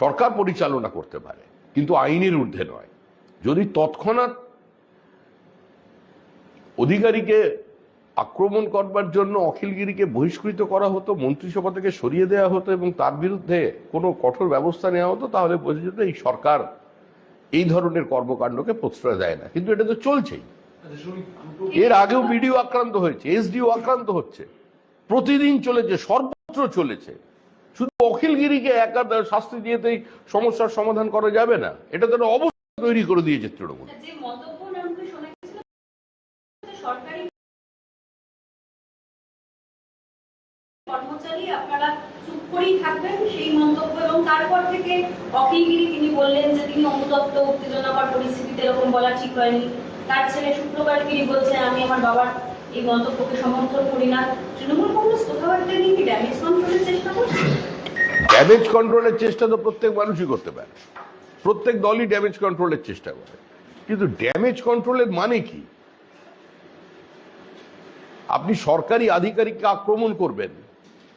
সরকার পরিচালনা করতে পারে, কিন্তু আইনের ঊর্ধ্বে নয়। যদি তৎক্ষণাৎ অধিকারীকে আক্রমণ করবার জন্য অখিলগিরিকে বহিষ্কৃত করা হতো, মন্ত্রিসভা থেকে সরিয়ে দেওয়া হতো এবং তার বিরুদ্ধে কোনো কঠোর ব্যবস্থা নেওয়া হতো, তাহলে বোঝা যেত এই সরকার এই ধরনের কর্মকাণ্ডকে প্রশ্রয় দেয় না। কিন্তু এটা তো চলছেই। এর আগেও বিডিও আক্রান্ত হয়েছে, এসডিও আক্রান্ত হচ্ছে। প্রতিদিন চলেছে, সর্বত্র চলেছে। শুধু অখিলগিরিকে একা শাস্তি দিয়েতেই সমস্যার সমাধান করা যাবে না। এটা তো একটা অবস্থা তৈরি করে দিয়েছে তৃণমূল। তিনি বললেন যে তিনি পরিস্থিতিতে বলা ঠিক হয়নি। তার ছেলে শুক্রবার গিরি বলছেন আমি আমার বাবার এই মন্তব্যকে সমর্থন করি না। তৃণমূল কংগ্রেস কথাবার্তা নিয়ে কি ড্যামেজ কন্ট্রোলের চেষ্টা করছে? ড্যামেজ কন্ট্রোলের চেষ্টা তো প্রত্যেক মানুষই করতে পারে। প্রত্যেক দলই ড্যামেজ কন্ট্রোলের চেষ্টা করে। কিন্তু ড্যামেজ কন্ট্রোলের মানে কি? আপনি সরকারি আধিকারিককে আক্রমণ করবেন,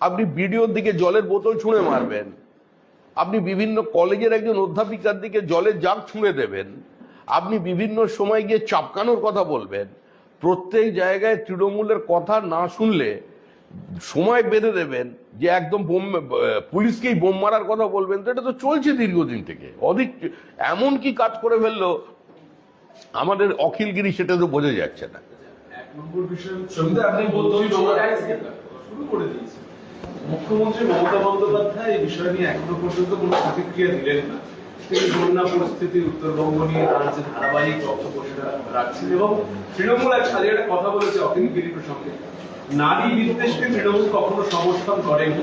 আপনি বিডিওর দিকে জলের বোতল ছুঁড়ে মারবেন, আপনি বিভিন্ন কলেজের একজন অধ্যাপিকার দিকে জলের জাগ ছুঁড়ে দেবেন, আপনি বিভিন্ন সময় গিয়ে চাপকানোর কথা বলবেন, প্রত্যেক জায়গায় তৃণমূলের কথা না শুনলে সময় বেঁধে দেবেন যে একদম বোম পুলিশকেই বোম মারার কথা বলবেন, তো এটা তো চলছে দীর্ঘদিন থেকে। অধিক এমন কি কাজ করে ফেলল, আমাদের অখিলগিরি সেটা তো বোঝা যাচ্ছে না। মুখ্যমন্ত্রী মমতা বন্দ্যোপাধ্যায় এই বিষয় নিয়ে এখনও পর্যন্ত কোনো প্রতিক্রিয়া দিলেন না। তিনি বন্যা পরিস্থিতি, উত্তরবঙ্গ নিয়ে তার যে ধারাবাহিক বক্তব্য রাখছেন এবং তৃণমূল এক একটা কথা বলেছে অখিল গিরি প্রসঙ্গে। নারী বিদ্বেষকে তৃণমূল কখনো সমর্থন করেনি।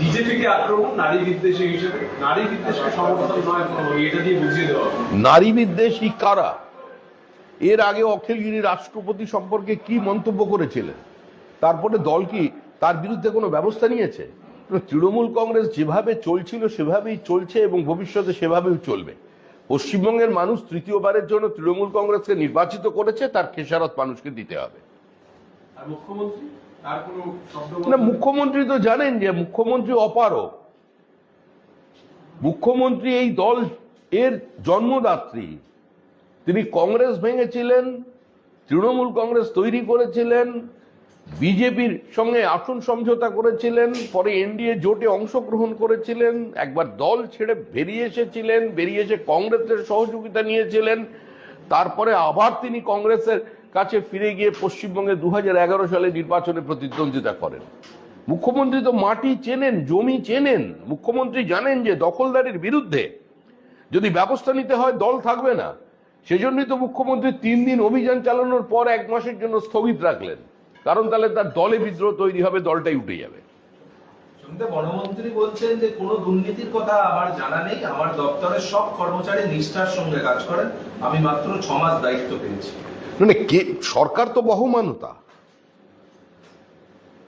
বিজেপিকে আক্রমণ নারী বিদ্বেষী হিসেবে। নারী বিদ্বেষকে সমর্থন নয় এটা দিয়ে বুঝিয়ে দেওয়া নারী বিদ্বেষী কারা? এর আগে অখিলগিরি রাষ্ট্রপতি সম্পর্কে কি মন্তব্য করেছিলেন? তারপরে দল কি তার বিরুদ্ধে কোনো ব্যবস্থা নিয়েছে? তৃণমূল কংগ্রেস যেভাবে চলছিল, সেভাবেই চলছে এবং ভবিষ্যতে সেভাবেই চলবে। পশ্চিমবঙ্গের মানুষ তৃতীয়বারের জন্য তৃণমূল কংগ্রেসকে নির্বাচিত করেছে, তার খেসারত মানুষকে দিতে হবে। আর মুখ্যমন্ত্রী? তার কোনো শব্দ না, মুখ্যমন্ত্রী তো জানেন যে মুখ্যমন্ত্রী অপারক মুখ্যমন্ত্রী এই দল এর জন্মদাত্রী। তিনি কংগ্রেস ভেঙেছিলেন, তৃণমূল কংগ্রেস তৈরি করেছিলেন, বিজেপির সঙ্গে আসন সমঝোতা করেছিলেন, পরে এনডিএ জোটে অংশগ্রহণ করেছিলেন, একবার দল ছেড়ে বেরিয়ে এসেছিলেন, বেরিয়ে এসে কংগ্রেসের সহযোগিতা নিয়েছিলেন, তারপরে আবার তিনি কংগ্রেসের কাছে ফিরে গিয়ে পশ্চিমবঙ্গে দু সালে নির্বাচনে প্রতিদ্বন্দ্বিতা করেন। মুখ্যমন্ত্রী তো মাটি চেনেন, জমি চেনেন। মুখ্যমন্ত্রী জানেন যে দখলদারির বিরুদ্ধে যদি ব্যবস্থা নিতে হয়, দল থাকবে না। সেজন্যই তো মুখ্যমন্ত্রী তিন দিন অভিযান চালানোর পর এক মাসের জন্য স্থগিত রাখলেন। কারণ তাহলে তার দলে বিদ্রোহ তৈরি হবে, দলটাই উঠে যাবে। বনমন্ত্রী বলছেন যে কোনো দুর্নীতির কথা আমার জানা নেই। আমার দপ্তরের সব কর্মচারী নিষ্ঠার সঙ্গে কাজ করেন। আমি মাত্র ছ মাস দায়িত্ব পেয়েছি। কে, সরকার তো বহমানতা।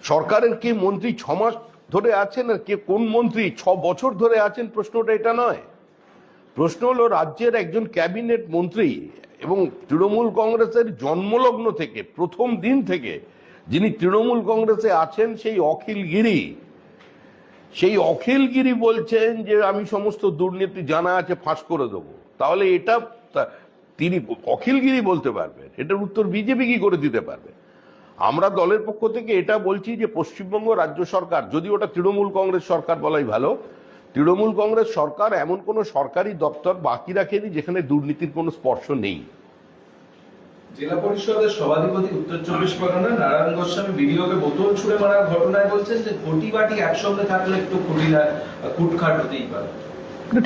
সরকারের কে মন্ত্রী ছ মাস ধরে আছেন আর কে, কোন মন্ত্রী ছ বছর ধরে আছেন? প্রশ্নটা এটা নয়। প্রশ্ন হলো রাজ্যের একজন ক্যাবিনেট মন্ত্রী এবং তৃণমূল কংগ্রেসের জন্মলগ্ন থেকে, প্রথম দিন থেকে যিনি তৃণমূল কংগ্রেসে আছেন, সেই অখিল গিরি। সেই অখিল গিরি বলছেন যে, আমি সমস্ত দুর্নীতি জানা আছে, ফাঁস করে দেবো। তাহলে এটা তিনি অখিলগিরি বলতে পারবেন। এটার উত্তর বিজেপি কি করে দিতে পারবে? আমরা দলের পক্ষ থেকে এটা বলছি যে পশ্চিমবঙ্গ রাজ্য সরকার যদি ওটা তৃণমূল কংগ্রেস সরকার বলাই ভালো তৃণমূল কংগ্রেস সরকার এমন কোনো সরকারি দপ্তর বাকি রাখেনি যেখানে দুর্নীতির কোনো স্পর্শ নেই। জেলা পরিষদের সভাধিপতি উত্তর চব্বিশ পরগনা নারায়ণ গোস্বামী বিডিওকে বোতল ছুড়ে মারার ঘটনায় বলছেন যে বাটি একসঙ্গে থাকলে একটু কুটখাট হতেই পারে।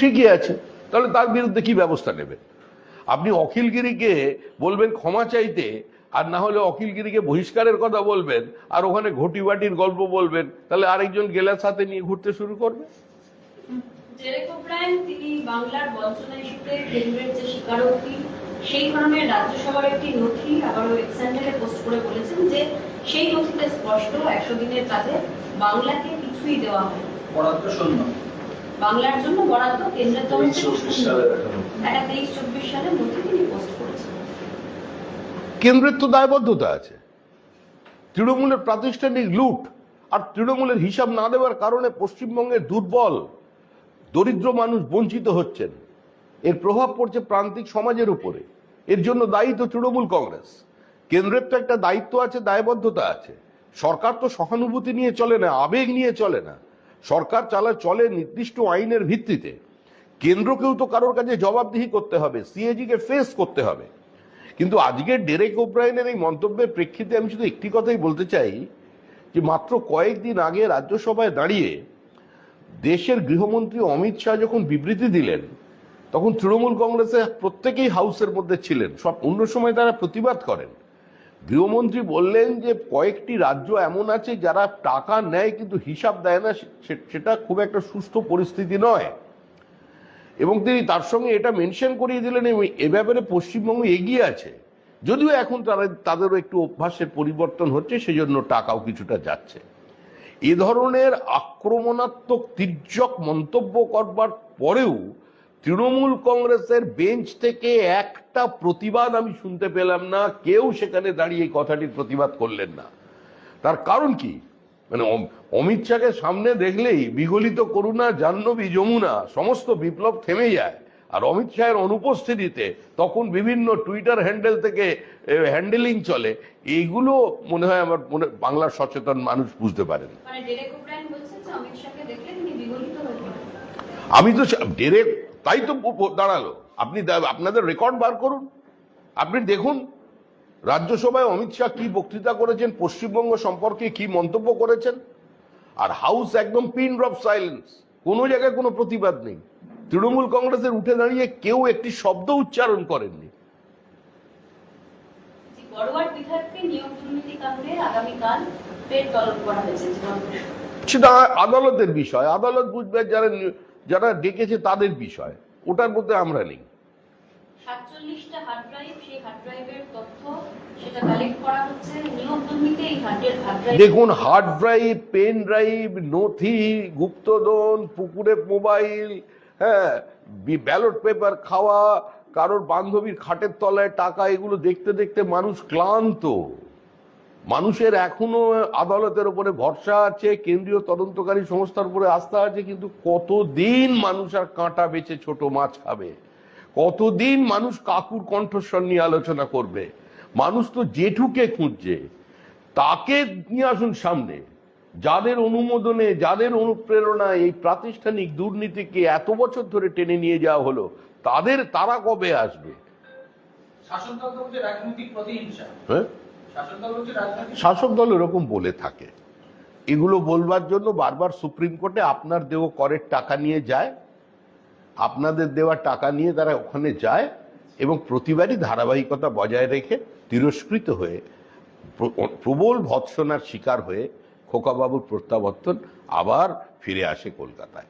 ঠিকই আছে। তাহলে তার বিরুদ্ধে কি ব্যবস্থা নেবেন আপনি অখিলগিরিকে বলবেন ক্ষমা চাইতে আর না হলে অখিলগিরিকে বহিষ্কারের কথা বলবেন আর ওখানে ঘটি বাটির গল্প বলবেন তাহলে আরেকজন গেলার সাথে নিয়ে ঘুরতে শুরু করবে? তিনি বাংলার বঞ্চনা ইস্যুতে কেন্দ্রের যে স্বীকারোক্তি সেই ধরনের রাজ্যসভার একটি নথি আবারও এক্সেন্ডারে পোস্ট করে বলেছেন যে সেই নথিতে স্পষ্ট একশো দিনের কাজে বাংলাকে কিছুই দেওয়া হয় বরাদ্দ শূন্য। বাংলার জন্য বরাদ্দ কেন্দ্রের তরফ। একটা তেইশ চব্বিশ সালের নথি তিনি পোস্ট করেছেন। কেন্দ্রের তো দায়বদ্ধতা আছে। তৃণমূলের প্রাতিষ্ঠানিক লুট আর তৃণমূলের হিসাব না দেওয়ার কারণে পশ্চিমবঙ্গের দুর্বল দরিদ্র মানুষ বঞ্চিত হচ্ছেন। এর প্রভাব পড়ছে প্রান্তিক সমাজের উপরে। এর জন্য দায়ী তো তৃণমূল কংগ্রেস। কেন্দ্রের তো একটা দায়িত্ব আছে দায়বদ্ধতা আছে। সরকার তো সহানুভূতি নিয়ে চলে না আবেগ নিয়ে চলে না। সরকার চালা চলে নির্দিষ্ট আইনের ভিত্তিতে। কেন্দ্রকেও তো কারোর কাছে জবাবদিহি করতে হবে সিএজি কে ফেস করতে হবে। কিন্তু আজকের ডেরেক ওব্রায়নের এই মন্তব্যের প্রেক্ষিতে আমি শুধু একটি কথাই বলতে চাই, যে মাত্র কয়েকদিন আগে রাজ্যসভায় দাঁড়িয়ে দেশের গৃহমন্ত্রী অমিত শাহ যখন বিবৃতি দিলেন, তখন তৃণমূল কংগ্রেসের প্রত্যেকেই হাউসের মধ্যে ছিলেন। সব অন্য সময় তারা প্রতিবাদ করেন। গৃহমন্ত্রী বললেন যে কয়েকটি রাজ্য এমন আছে যারা টাকা নেয় কিন্তু হিসাব দেয় না সেটা খুব একটা সুস্থ পরিস্থিতি নয়। এবং তিনি তার সঙ্গে এটা মেনশন করিয়ে দিলেন এ ব্যাপারে পশ্চিমবঙ্গ এগিয়ে আছে। যদিও এখন তারা তাদেরও একটু অভ্যাসের পরিবর্তন হচ্ছে, সেজন্য টাকাও কিছুটা যাচ্ছে। এ ধরনের আক্রমণাত্মক তির্যক মন্তব্য করবার পরেও তৃণমূল কংগ্রেসের বেঞ্চ থেকে একটা প্রতিবাদ আমি শুনতে পেলাম না কেউ সেখানে দাঁড়িয়ে এই কথাটির প্রতিবাদ করলেন না। তার কারণ কি? মানে অম- অমিত শাহকে সামনে দেখলেই বিগলিত করুণা জাহ্নবী যমুনা সমস্ত বিপ্লব থেমে যায়। আর অমিত শাহের অনুপস্থিতিতে তখন বিভিন্ন টুইটার হ্যান্ডেল থেকে হ্যান্ডেলিং চলে। এইগুলো মনে হয় আমার মনে বাংলার সচেতন মানুষ বুঝতে পারেন। মানে আমি তো ডেরেক তাই তো দাঁড়াল। আপনি আপনাদের রেকর্ড বার করুন। আপনি দেখুন রাজ্যসভায় অমিত শাহ কি বক্তৃতা করেছেন পশ্চিমবঙ্গ সম্পর্কে কি মন্তব্য করেছেন আর হাউস একদম পিন ড্রপ সাইলেন্স কোনো জায়গায় কোনো প্রতিবাদ নেই। তৃণমূল কংগ্রেসের উঠে দাঁড়িয়ে কেউ একটি শব্দ উচ্চারণ করেননি। সেটা আদালতের বিষয়। আদালত বুঝবে যারা যারা ডেকেছে তাদের বিষয় ওটার মধ্যে আমরা নেই সাতচল্লিশটা হার্ড ড্রাইভ সেই হার্ড ড্রাইভের তথ্য সেটা কালেক্ট করা হচ্ছে। নিয়োগ দুর্নীতি এই হার্ডের হার্ড ড্রাইভ দেখুন হার্ড ড্রাইভ পেন ড্রাইভ নথি গুপ্তধন পুকুরে মোবাইল হ্যাঁ ব্যালট পেপার খাওয়া কারোর বান্ধবীর খাটের তলায় টাকা এগুলো দেখতে দেখতে মানুষ ক্লান্ত। মানুষের এখনও আদালতের উপরে ভরসা আছে কেন্দ্রীয় তদন্তকারী সংস্থার উপরে আস্থা আছে কিন্তু কতদিন মানুষ আর কাঁটা বেছে ছোট মাছ খাবে? কতদিন মানুষ কাকুর কণ্ঠস্বর নিয়ে আলোচনা করবে? মানুষ তো জেঠুকে খুঁজছে। তাকে নিয়ে আসুন সামনে। যাদের অনুমোদনে যাদের অনুপ্রেরণায় এই প্রাতিষ্ঠানিক দুর্নীতিকে এত বছর ধরে টেনে নিয়ে যাওয়া হলো তাদের তারা কবে আসবে? শাসন দল রাজনৈতিক প্রতিহিংসা। হ্যাঁ? শাসক দল এরকম বলে থাকে। এগুলো বলবার জন্য বারবার সুপ্রিম কোর্টে আপনার দেওয়া করের টাকা নিয়ে যায়, আপনাদের দেওয়া টাকা নিয়ে তারা ওখানে যায় এবং প্রতিবারই ধারাবাহিকতা বজায় রেখে তিরস্কৃত হয়ে প্রবল ভৎসনার শিকার হয়ে খোকাবাবুর প্রত্যাবর্তন আবার ফিরে আসে কলকাতায়।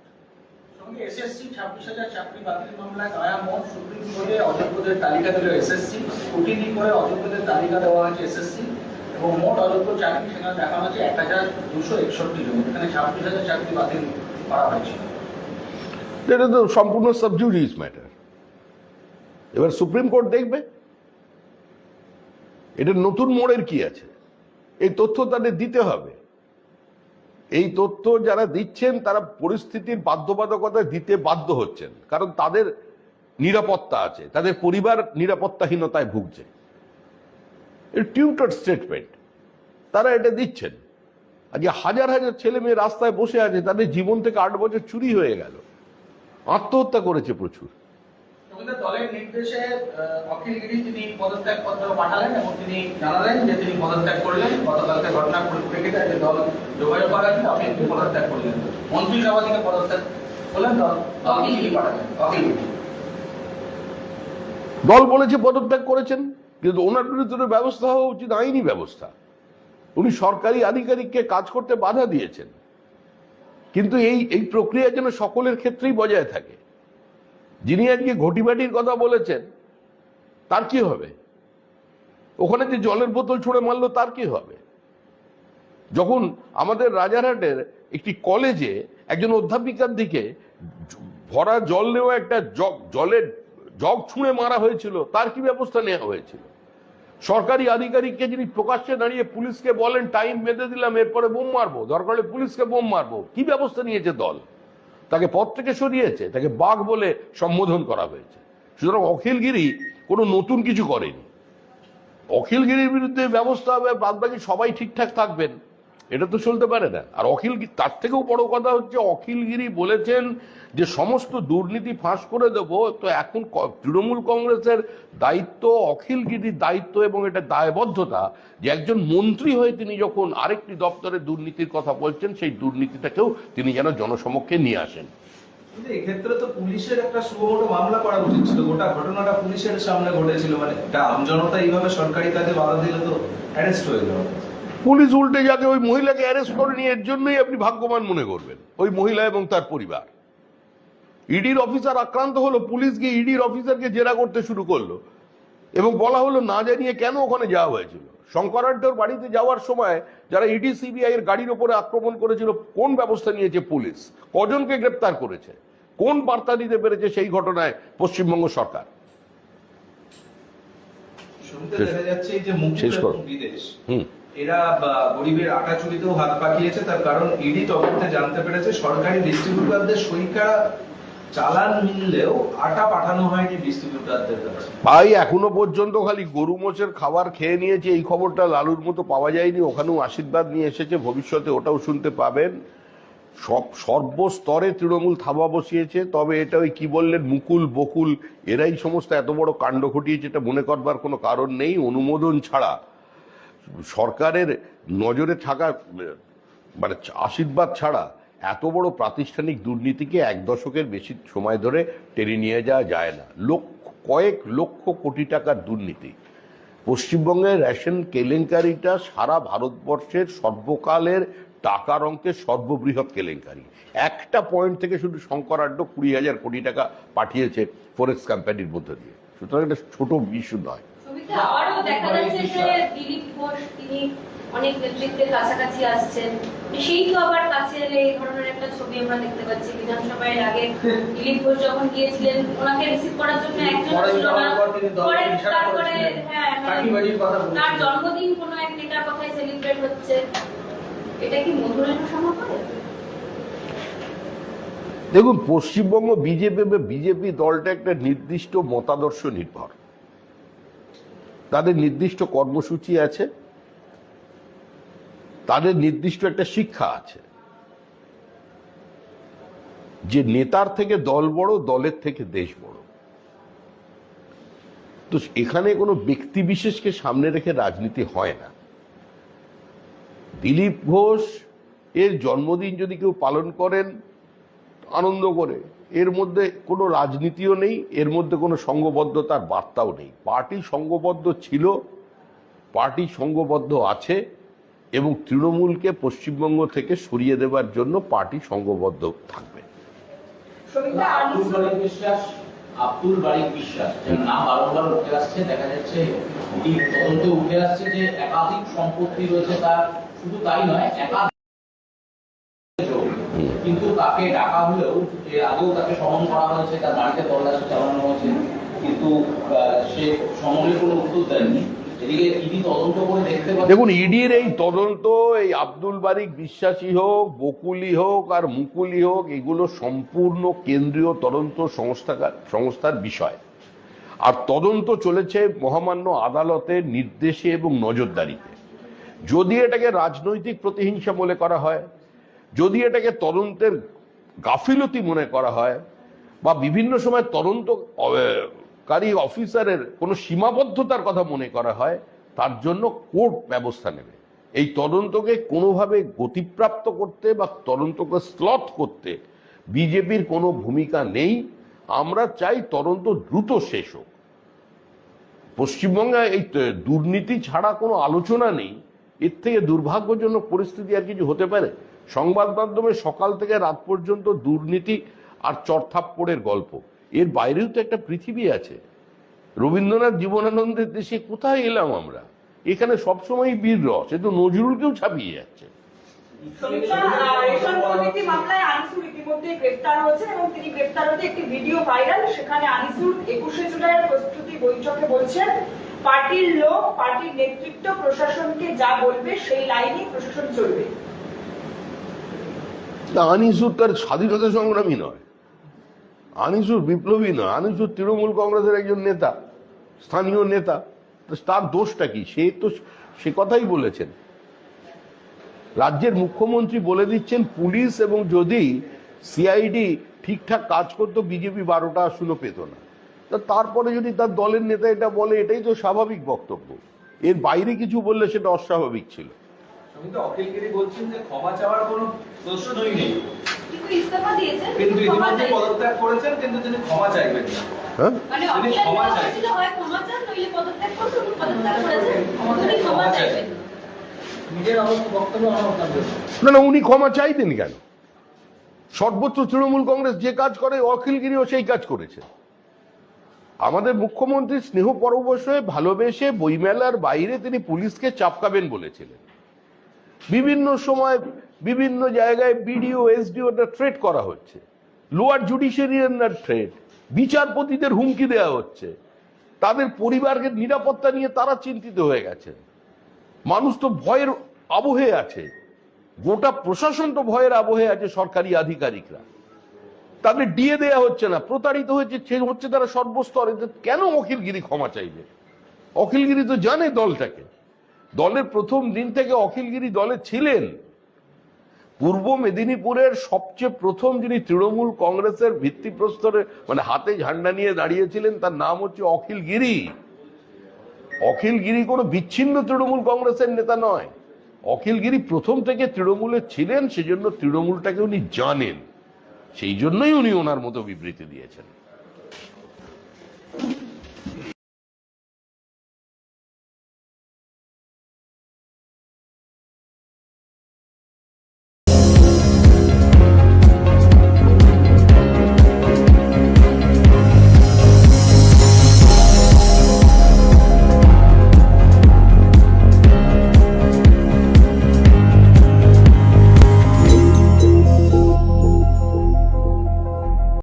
এটা তো সম্পূর্ণ ম্যাটার এবার সুপ্রিম কোর্ট দেখবে। এটা নতুন মোড়ের কি আছে? এই তথ্য তাদের দিতে হবে। এই তথ্য যারা দিচ্ছেন, তারা পরিস্থিতির বাধ্যবাধকতা দিতে বাধ্য হচ্ছেন। কারণ তাদের নিরাপত্তা আছে, তাদের পরিবার নিরাপত্তাহীনতায় ভুগছে। টিউটার স্টেটমেন্ট তারা এটা দিচ্ছেন। আজকে হাজার হাজার ছেলে মেয়ে রাস্তায় বসে আছে, তাদের জীবন থেকে আট বছর চুরি হয়ে গেল। আত্মহত্যা করেছে প্রচুর। তোমাদের দলের নির্দেশে অখিল গিরি তিনি পদত্যাগ পত্র পাঠালেন এবং তিনি জানালেন যে তিনি পদত্যাগ করলেন। গতকালকে ঘটনার পরিপ্রেক্ষিতে যে দল যোগাযোগ করা হয়েছিল আপনি একটু পদত্যাগ করলেন। মন্ত্রিসভা থেকে পদত্যাগ করলেন, দল দল কি পাঠালেন। অখিল গিরি। দল বলেছে পদত্যাগ করেছেন, কিন্তু ওনার বিরুদ্ধে ব্যবস্থা হওয়া উচিত, আইনি ব্যবস্থা। উনি সরকারি আধিকারিককে কাজ করতে বাধা দিয়েছেন। কিন্তু এই এই প্রক্রিয়া যেন সকলের ক্ষেত্রেই বজায় থাকে। যিনি আজকে ঘটিবাটির কথা বলেছেন, তার কি হবে? ওখানে যে জলের বোতল ছুঁড়ে মারলো, তার কি হবে? যখন আমাদের রাজারহাটের একটি কলেজে একজন অধ্যাপিকার দিকে ভরা জল নেওয়া একটা জগ, জলের জগ ছুঁড়ে মারা হয়েছিল, তার কি ব্যবস্থা নেওয়া হয়েছিল? সরকারি আধিকারিককে যিনি প্রকাশ্যে দাঁড়িয়ে পুলিশকে বলেন, টাইম বেঁধে দিলাম, এরপরে বোম মারবো, দরকার পুলিশকে বোম মারবো। কি ব্যবস্থা নিয়েছে দল? তাকে পদ থেকে সরিয়েছে, তাকে বাঘ বলে সম্বোধন করা হয়েছে। সুতরাং অখিলগিরি কোনো নতুন কিছু করেনি। অখিলগিরির বিরুদ্ধে ব্যবস্থা হবে, বাদবাকি সবাই ঠিকঠাক থাকবেন। এটা তো চলতে পারে না। আর অখিল তার থেকেও বড় কথা হচ্ছে অখিলগিরি বলেছেন যে সমস্ত দুর্নীতি ফাঁস করে দেব, তো এখন তৃণমূল কংগ্রেসের দায়িত্ব অখিলগিরির দায়িত্ব এবং এটা দায়বদ্ধতা, যে একজন মন্ত্রী হয়ে তিনি যখন আরেকটি দপ্তরে দুর্নীতির কথা বলছেন, সেই দুর্নীতিটাকেও তিনি যেন জনসমক্ষে নিয়ে আসেন। এক্ষেত্রে তো পুলিশের একটা সুমোটো মামলা করা উচিত ছিল। গোটা ঘটনাটা পুলিশের সামনে ঘটেছিল। মানে আমজনতা এইভাবে সরকারি কাজে বাধা দিলে তো অ্যারেস্ট হয়ে যাবে। পুলিশ উল্টে যাকে ওই মহিলাকে অ্যারেস্ট করেনি এর জন্যই আপনি ভাগ্যবান মনে করবেন। ওই মহিলা এবং তার পরিবার। ইডির অফিসার আক্রান্ত হলো পুলিশ গিয়ে ইডির অফিসারকে জেরা করতে শুরু করল এবং বলা হলো না জানিয়ে কেন ওখানে যাওয়া হয়েছিল? শঙ্করাড্ডর বাড়িতে যাওয়ার সময় যারা ইডি সিবিআই এর গাড়ির উপরে আক্রমণ করেছিল কোন ব্যবস্থা নিয়েছে পুলিশ? কজনকে গ্রেপ্তার করেছে? কোন বার্তা দিতে পেরেছে সেই ঘটনায় পশ্চিমবঙ্গ সরকার? শেষ- করো। বিদেশ। হুম। এরা গরিবের আটা চুরিতেও হাত পাকিয়েছে, তার কারণ ইডি তদন্তে জানতে পেরেছে, সরকারি ডিস্ট্রিবিউটরদের সইকা চালান মিললেও আটা পাঠানো হয়নি ডিস্ট্রিবিউটরদের কাছে। ভাই, এখনও পর্যন্ত খালি গরু মোষের খাবার খেয়ে নিয়েছে, এই খবরটা লালুর মতো পাওয়া যায়নি, ওখানেও আশীর্বাদ নিয়ে এসেছে, ভবিষ্যতে ওটাও শুনতে পাবেন। সব, সর্বস্তরে তৃণমূল থাবা বসিয়েছে, তবে এটা ওই কি বললেন, মুকুল, বকুল, এরাই সমস্ত এত বড় কাণ্ড ঘটিয়েছে, এটা মনে করবার কোনো কারণ নেই, অনুমোদন ছাড়া। সরকারের নজরে থাকা মানে আশীর্বাদ ছাড়া এত বড় প্রাতিষ্ঠানিক দুর্নীতিকে এক দশকের বেশি সময় ধরে টেনে নিয়ে যাওয়া যায় না। লক্ষ, কয়েক লক্ষ কোটি টাকার দুর্নীতি। পশ্চিমবঙ্গের রেশন কেলেঙ্কারিটা সারা ভারতবর্ষের সর্বকালের টাকার অঙ্কের সর্ববৃহৎ কেলেঙ্কারি। একটা পয়েন্ট থেকে শুধু শঙ্করাড্ড কুড়ি হাজার কোটি টাকা পাঠিয়েছে ফরেস্ট কোম্পানির মধ্যে দিয়ে। সুতরাং এটা ছোট ইস্যু নয়। আবারও দেখা যাচ্ছে যে দিলীপ ঘোষ তিনি অনেক নেতৃত্বের কাছাকাছি আসছেন। সেই তো আবার কাছে এলে এই ধরনের একটা ছবি আমরা দেখতে পাচ্ছি। বিধানসভায় আগে দিলীপ ঘোষ যখন গিয়েছিলেন ওনাকে রিসিভ করার জন্য একজন ছিল না। পর তারপরে হ্যাঁ মানে তার জন্মদিন কোনো এক নেতার কথায় সেলিব্রেট হচ্ছে। এটা কি দেখুন পশ্চিমবঙ্গ বিজেপি বা বিজেপি দলটা একটা নির্দিষ্ট মতাদর্শ নির্ভর। তাদের নির্দিষ্ট কর্মসূচি আছে, তাদের নির্দিষ্ট একটা শিক্ষা আছে। যে নেতার থেকে দল বড়, দলের থেকে দেশ বড়। তো এখানে কোনো ব্যক্তি বিশেষকে সামনে রেখে রাজনীতি হয় না। দিলীপ ঘোষ এর জন্মদিন যদি কেউ পালন করেন, আনন্দ করে। এর মধ্যে কোনো রাজনীতিও নেই এর মধ্যে কোনো সংঘবদ্ধতার বার্তাও নেই। পার্টি সংঘবদ্ধ ছিল পার্টি সংঘবদ্ধ আছে এবং তৃণমূলকে পশ্চিমবঙ্গ থেকে সরিয়ে দেওয়ার জন্য পার্টি সংঘবদ্ধ থাকবে। আব্দুল বারিক বিশ্বাস আব্দুল বারিক বিশ্বাস যার নাম বারংবার উঠে আসছে দেখা যাচ্ছে তদন্তে উঠে আসছে যে একাধিক সম্পত্তি রয়েছে তার শুধু তাই নয় একাধিক কিন্তু তাকে ডাকা হলেও যে আগেও তাকে সমন করা হয়েছে, তার বাড়িতে তল্লাশি চালানো হয়েছে, কিন্তু সে সমনের কোনো উত্তর দেয়নি। দেখুন, ইডির এই তদন্ত, এই আব্দুল বারিক বিশ্বাসী হোক, বকুলি হোক আর মুকুলি হোক, এগুলো সম্পূর্ণ কেন্দ্রীয় তদন্ত সংস্থার বিষয়। আর তদন্ত চলেছে মহামান্য আদালতের নির্দেশে এবং নজরদারিতে। যদি এটাকে রাজনৈতিক প্রতিহিংসা বলে করা হয় যদি এটাকে তদন্তের গাফিলতি মনে করা হয়, বা বিভিন্ন সময় তদন্তকারী অফিসারের কোনো সীমাবদ্ধতার কথা মনে করা হয়, তার জন্য কোর্ট ব্যবস্থা নেবে। এই তদন্তকে কোনোভাবে গতিপ্রাপ্ত করতে বা তদন্তকে স্লথ করতে বিজেপির কোনো ভূমিকা নেই। আমরা চাই তদন্ত দ্রুত শেষ হোক। পশ্চিমবঙ্গে এই দুর্নীতি ছাড়া কোনো আলোচনা নেই। এর থেকে দুর্ভাগ্যজনক পরিস্থিতি আর কিছু হতে পারে? সংবাদ মাধ্যমে সকাল থেকে রাত পর্যন্ত দুর্নীতি আর চরথাপ্পড়ের গল্প। এর বাইরেও তো একটা পৃথিবী আছে। রবীন্দ্রনাথ জীবনানন্দের দেশে কোথায় এলাম আমরা? এখানে সবসময় বীর রস, এ তো নজরুলকেও ছাপিয়ে যাচ্ছে। পার্টির লোক, পার্টির নেতৃত্ব প্রশাসনকে যা বলবে সেই লাইনে প্রশাসন চলবে। না, আনিসুর তার স্বাধীনতা সংগ্রামী নয়। আনিসুর বিপ্লবী নয়। আনিসুর তৃণমূল কংগ্রেসের একজন নেতা, স্থানীয় নেতা। তো তার দোষটা কি? সে তো সে কথাই বলেছেন। রাজ্যের মুখ্যমন্ত্রী বলে দিচ্ছেন, পুলিশ এবং যদি সিআইডি ঠিকঠাক কাজ করতো, বিজেপি বারোটা আসনও পেত না। তা তারপরে যদি তার দলের নেতা এটা বলে, এটাই তো স্বাভাবিক বক্তব্য। এর বাইরে কিছু বললে সেটা অস্বাভাবিক ছিল। সঙ্গে অখিলগিরি বলছেন যে ক্ষমা চাওয়ার কোনো প্রশ্নই নেই। কিন্তু ইস্তফা দিয়েছেন কিন্তু ইতিমধ্যে পদত্যাগ করেছেন কিন্তু তিনি ক্ষমা চাইবেন না। হ্যাঁ? মানে ক্ষমা। হয় ক্ষমা চান নইলে পদত্যাগ পদত্যাগ করেছেন ক্ষমা চাইবেন। না। না। উনি ক্ষমা চাইতেন কেন? সর্বোচ্চ তৃণমূল কংগ্রেস যে কাজ করে অখিলগিরিও সেই কাজ করেছে। আমাদের মুখ্যমন্ত্রী স্নেহ পরবশ হয়ে ভালোবেসে বইমেলার বাইরে তিনি পুলিশকে চাপকাবেন বলেছিলেন। বিভিন্ন সময় বিভিন্ন জায়গায় বিডিও, এসডিও ট্রেড করা হচ্ছে। লোয়ার জুডিশিয়ারিয়ার ট্রেড বিচারপতিদের হুমকি দেওয়া হচ্ছে। তাদের পরিবারকে নিরাপত্তা নিয়ে তারা চিন্তিত হয়ে গেছেন। মানুষ তো ভয়ের আবহে আছে। গোটা প্রশাসন তো ভয়ের আবহে আছে সরকারি আধিকারিকরা। তাদের দিয়ে দেয়া হচ্ছে না। প্রতারিত হয়েছে, সে হচ্ছে তারা সর্বস্তরে। কেন অখিলগিরি ক্ষমা চাইবে? অখিলগিরি তো জানে দলটাকে। দলের প্রথম দিন থেকে অখিলগিরি দলে ছিলেন। পূর্ব মেদিনীপুরের সবচেয়ে প্রথম যিনি তৃণমূল কংগ্রেসের ভিত্তিপ্রস্তরে মানে হাতে ঝান্ডা নিয়ে দাঁড়িয়েছিলেন, তার নাম হচ্ছে অখিল গিরি অখিল গিরি কোনো বিচ্ছিন্ন তৃণমূল কংগ্রেসের নেতা নয়। অখিল গিরি প্রথম থেকে তৃণমূলে ছিলেন, সেজন্য তৃণমূলটাকে উনি জানেন। সেই জন্যই উনি ওনার মতো বিবৃতি দিয়েছেন।